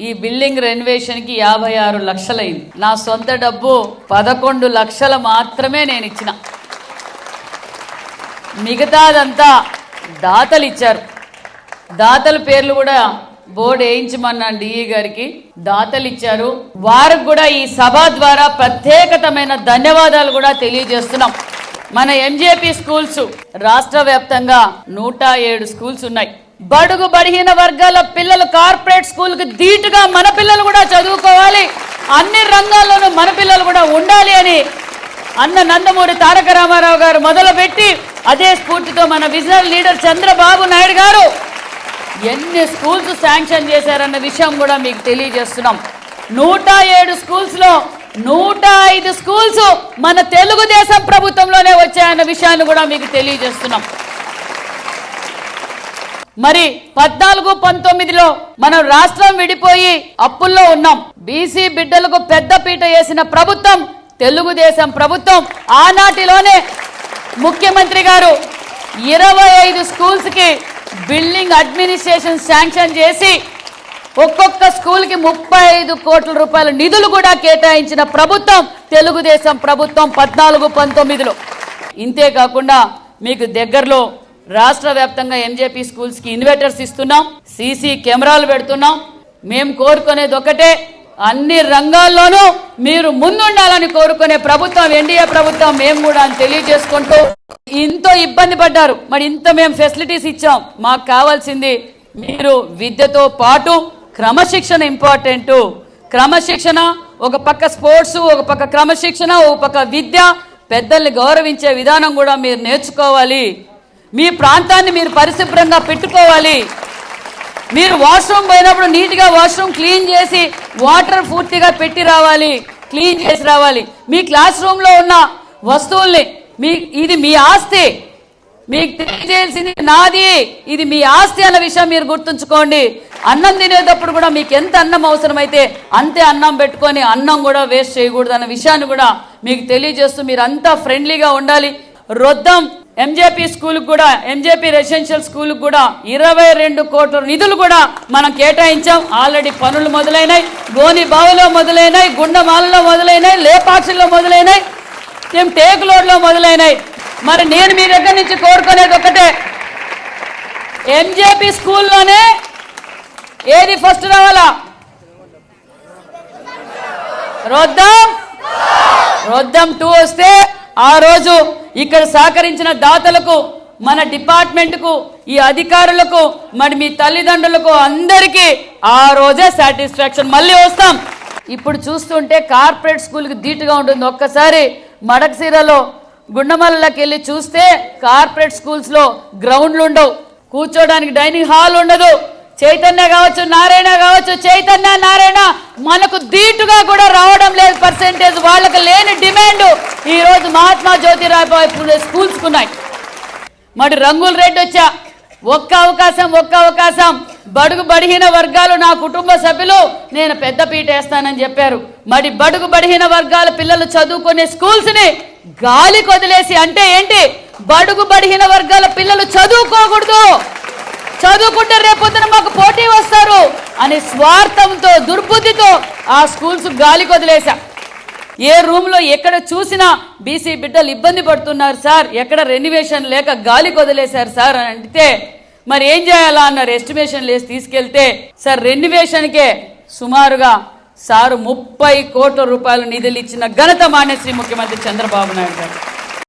ఈ బిల్డింగ్ రెనోవేషన్కి యాభై ఆరు లక్షలైంది. నా సొంత డబ్బు పదకొండు లక్షలు మాత్రమే నేను ఇచ్చిన. మిగతాదంతా దాతలు ఇచ్చారు. దాతల పేర్లు కూడా బోర్డు వేయించమన్నాను డిఈ గారికి. దాతలు ఇచ్చారు. వారికి కూడా ఈ సభ ద్వారా ప్రత్యేకతమైన ధన్యవాదాలు కూడా తెలియజేస్తున్నాం. మన ఎంజేపీ స్కూల్స్ రాష్ట్ర వ్యాప్తంగా నూట ఏడు స్కూల్స్ ఉన్నాయి. బడుగు బడిహీన వర్గాల పిల్లలు కార్పొరేట్ స్కూల్కి ధీటుగా మన పిల్లలు కూడా చదువుకోవాలి. అన్ని రంగాల్లోనూ మన పిల్లలు కూడా ఉండాలి అని అన్న నందమూరి తారక రామారావు గారు మొదలుపెట్టి అదే స్ఫూర్తితో మన విజనల్ లీడర్ చంద్రబాబు నాయుడు గారు ఎన్ని స్కూల్స్ శాంక్షన్ చేశారన్న విషయం కూడా మీకు తెలియజేస్తున్నాం. నూట ఏడు స్కూల్స్లో నూట ఐదు స్కూల్స్ మన తెలుగుదేశం ప్రభుత్వంలోనే వచ్చాయన్న విషయాన్ని కూడా మీకు తెలియజేస్తున్నాం. మరి పద్నాలుగు పంతొమ్మిదిలో మనం రాష్ట్రం విడిపోయి అప్పుల్లో ఉన్నాం. బీసీ బిడ్డలకు పెద్ద పీట వేసిన ప్రభుత్వం తెలుగుదేశం ప్రభుత్వం ఆనాటిలోనే ముఖ్యమంత్రి గారు ఇరవై ఐదు స్కూల్స్కి బిల్డింగ్ అడ్మినిస్ట్రేషన్ శాంక్షన్ చేసి ఒక్కొక్క స్కూల్కి ముప్పై ఐదు కోట్ల రూపాయల నిధులు కూడా కేటాయించిన ప్రభుత్వం తెలుగుదేశం ప్రభుత్వం పద్నాలుగు పంతొమ్మిదిలో. ఇంతేకాకుండా మీకు దగ్గరలో రాష్ట్ర వ్యాప్తంగా ఎంజేపీ స్కూల్స్కి ఇన్వర్టర్స్ ఇస్తున్నాం సీసీ కెమెరాలు పెడుతున్నాం. మేము కోరుకునేది ఒకటే అన్ని రంగాల్లోనూ మీరు ముందుండాలని కోరుకునే ప్రభుత్వం ఎన్డీఏ ప్రభుత్వం మేము కూడా అని తెలియజేసుకుంటూ ఇంతో ఇబ్బంది పడ్డారు. మరి ఇంత మేము ఫెసిలిటీస్ ఇచ్చాం. మాకు కావాల్సింది మీరు విద్యతో పాటు క్రమశిక్షణ ఇంపార్టెంట్ క్రమశిక్షణ ఒక పక్క స్పోర్ట్స్ ఒక పక్క క్రమశిక్షణ ఒక పక్క విద్య పెద్దల్ని గౌరవించే విధానం కూడా మీరు నేర్చుకోవాలి. మీ ప్రాంతాన్ని మీరు పరిశుభ్రంగా పెట్టుకోవాలి. మీరు వాష్రూమ్ పోయినప్పుడు నీట్గా వాష్రూమ్ క్లీన్ చేసి వాటర్ పూర్తిగా పెట్టి రావాలి. క్లీన్ చేసి రావాలి. మీ క్లాస్ రూమ్లో ఉన్న వస్తువుల్ని మీ ఇది మీ ఆస్తి. మీకు తెలియజేయాల్సింది నాది. ఇది మీ ఆస్తి అన్న విషయం మీరు గుర్తుంచుకోండి. అన్నం తినేటప్పుడు కూడా మీకు ఎంత అన్నం అవసరమైతే అంతే అన్నం పెట్టుకొని అన్నం కూడా వేస్ట్ చేయకూడదు అన్న విషయాన్ని కూడా మీకు తెలియజేస్తూ మీరు అంతా ఫ్రెండ్లీగా ఉండాలి. రొద్దం ఎంజేపీ స్కూల్ కూడా ఎంజేపీ రెసిడెన్షియల్ స్కూల్ కూడా ఇరవై రెండు కోట్ల నిధులు కూడా మనం కేటాయించాం. ఆల్రెడీ పనులు మొదలైనాయి. గోని బావిలో మొదలైనాయి. గుండమాలలో మొదలైనాయి. లేపాక్షిలో మొదలైనాయి. మేము టేక్ లోడ్లో మొదలైనాయి. మరి నేను మీ దగ్గర నుంచి కోరుకునేది ఒకటే. ఎంజేపీ స్కూల్లోనే ఏది ఫస్ట్ రావాలా? రొద్దం? రొద్దం టూ వస్తే ఆ రోజు ఇక్కడ సహకరించిన దాతలకు మన డిపార్ట్మెంట్కు ఈ అధికారులకు మరి మీ తల్లిదండ్రులకు అందరికీ ఆ రోజే సాటిస్ఫాక్షన్. మళ్ళీ వస్తాం. ఇప్పుడు చూస్తుంటే కార్పొరేట్ స్కూల్కి ధీటుగా ఉంటుంది. ఒక్కసారి మడకసీరలో గుండమల్లకి వెళ్ళి చూస్తే కార్పొరేట్ స్కూల్స్లో గ్రౌండ్లు ఉండవు కూర్చోడానికి డైనింగ్ హాల్ ఉండదు. చైతన్య కావచ్చు నారాయణ కావచ్చు చైతన్య నారాయణ మనకు ధీటుగా కూడా రావడం లేదు పర్సెంటేజ్ వాళ్ళకి లేని డిమాండ్ ఈ రోజు మహాత్మా జ్యోతిరావు ఫులే స్కూల్స్ ఉన్నాయి మరి రంగుల రెడ్డి వచ్చా? ఒక్క అవకాశం ఒక్క అవకాశం. బడుగు బడిహీన వర్గాలు నా కుటుంబ సభ్యులు నేను పెద్ద పీట వేస్తానని చెప్పారు. మరి బడుగు బడిహీన వర్గాల పిల్లలు చదువుకునే స్కూల్స్ని గాలి కొదిలేసి అంటే ఏంటి? బడుగు బడిహీన వర్గాల పిల్లలు చదువుకోకూడదు. చదువుకుంటే రేపొద్దున మాకు పోటీ వస్తారు అని స్వార్థంతో దుర్బుద్ధితో ఆ స్కూల్స్ గాలి కొదిలేశా. ఏ రూమ్లో ఎక్కడ చూసినా బీసీ బిడ్డలు ఇబ్బంది పడుతున్నారు సార్ ఎక్కడ రెన్యువేషన్ లేక గాలి కొదిలేశారు సార్ అని అంటే మరి ఏం చేయాలా అన్నారు ఎస్టిమేషన్ లేసి తీసుకెళ్తే సార్ రెన్యువేషన్కే సుమారుగా సారు ముప్పై కోట్ల రూపాయల నిధులు ఇచ్చిన ఘనత మాన్యశ్రీ ముఖ్యమంత్రి చంద్రబాబు నాయుడు గారు.